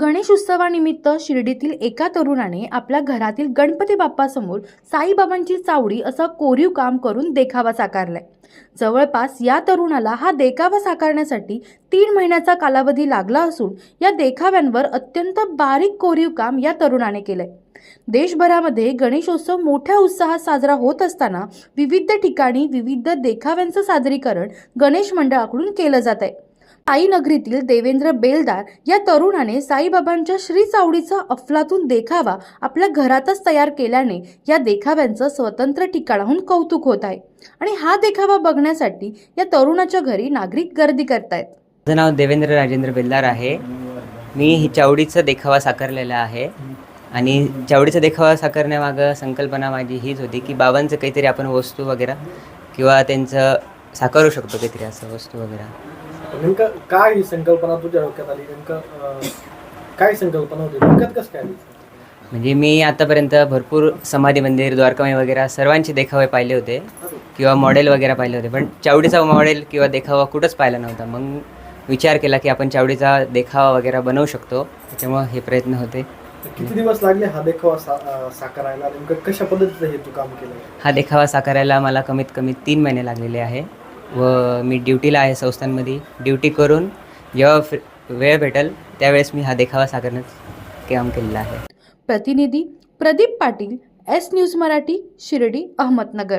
गणेश उत्सवानिमित्त शिर्डीतील एका तरुणाने आपल्या घरातील गणपती बाप्पासमोर साईबाबांची चावडी असं कोरीव काम करून देखावा साकारलाय. जवळपास या तरुणाला हा देखावा साकारण्यासाठी तीन महिन्याचा कालावधी लागला असून या देखाव्यांवर अत्यंत बारीक कोरीव काम या तरुणाने केलंय. देशभरामध्ये गणेशोत्सव मोठ्या उत्साहात साजरा होत असताना विविध ठिकाणी विविध देखाव्यांचं सादरीकरण गणेश मंडळाकडून केलं जात आहे साई नगरीतील देवेंद्र बेलदार या तरुणाने साईबाबांच्या श्री चावडीचा अफलातून देखावा आपल्या घरातच तयार केल्याने या देखाव्यांचं स्वतंत्र ठिकाणाहून कौतुक होत आहे. आणि हा देखावा बघण्यासाठी या तरुणाच्या घरी नागरिक गर्दी करतायत. माझं नाव देवेंद्र राजेंद्र बेलदार आहे. मी ही चावडीचा देखावा साकारलेला आहे. आणि चावडीचा देखावा साकारण्यामागं संकल्पना माझी हीच होती की बाबांचं काहीतरी आपण वस्तू वगैरे किंवा त्यांचं साकारू शकतो काहीतरी असं वस्तू वगैरे. नेमकं काय ही संकल्पना तुझ्या डोक्यात आली? नेमकं अं, काय संकल्पना होती? डोक्यात कसं काय आली? म्हणजे मी आतापर्यंत भरपूर समाधी मंदिर द्वारकामाई वगैरे सर्वांचे देखावे पाहिले होते किंवा मॉडेल वगैरे पाहिले होते. पण चावडीचा मॉडेल किंवा देखावा कुठंच पाहिला नव्हता. मग विचार केला की आपण चावडीचा देखावा वगैरे बनवू शकतो. त्याच्यामुळं हे प्रयत्न होते. किती दिवस लागले हा देखावा सा अं, साकारायला? नेमकं कशा पद्धतीचं हे तू काम केलं? हा देखावा साकारायला मला कमीत कमी तीन महिने लागलेले आहे. व मी ड्युटीला आहे संस्थांमध्ये. ड्युटी करून जेव्हा फ्री- वेळ भेटेल त्यावेळेस मी हा देखावा साकारण्यात काम केलेलं आहे. प्रतिनिधी प्रदीप पाटील एस न्यूज मराठी शिर्डी अहमदनगर.